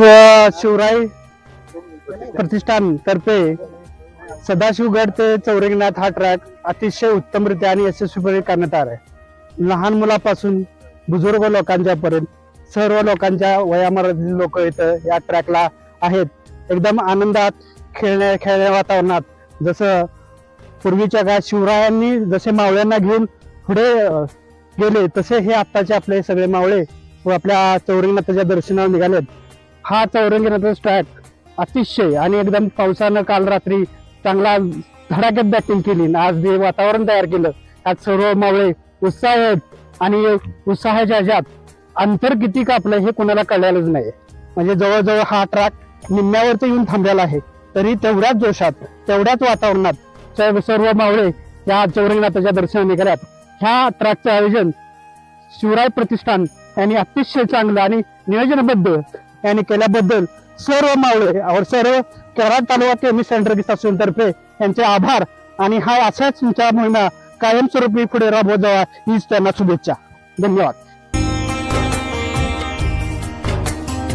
शिवराय प्रतिष्ठान तर्फे सदाशिवगड ते चौरंगनाथ हा ट्रॅक अतिशय उत्तमरित्या आणि यशस्वीपणे करण्यात आला आहे लहान मुलापासून बुजुर्ग लोकांच्या पर्यंत सर्व लोकांच्या वयामर्यादित लोक इथं या ट्रॅकला आहेत. एकदम आनंदात खेळण्या खेळण्या वातावरणात. जसं पूर्वीच्या काळात शिवरायांनी जसे मावळ्यांना घेऊन पुढे गेले तसे हे आत्ताचे आपले सगळे मावळे व आपल्या चौरंगनाथाच्या दर्शनाला निघालेत. हा चौरंगीनाथ ट्रॅक अतिशय आणि एकदम पावसानं काल रात्री चांगला धडाक्यात बॅटिंग केली आज जे वातावरण तयार केलं त्यात सर्व मावळे उत्साह आणि उत्साहाच्या ह्याच्यात अंतर किती कापलं हे कोणाला कळायलाच नाही म्हणजे जवळजवळ हा ट्रॅक निम्म्यावरती येऊन थांबलेला आहे. तरी तेवढ्याच जोशात तेवढ्याच वातावरणात सर्व सर्व मावळे या चौरंगनाथाच्या दर्शनाने निघाल्यात. ह्या ट्रॅकचं आयोजन शिवराय प्रतिष्ठान यांनी अतिशय चांगलं आणि नियोजनबद्ध यांनी केल्याबद्दल सर्व मावळे और सर्व कराड तालुका केमी सेंटर असोसिएशन तर्फे यांचे आभार. आणि हा अशाच तुमच्या मोहिमा कायमस्वरूपी पुढे राबवत जावा हीच त्यांना शुभेच्छा. धन्यवाद.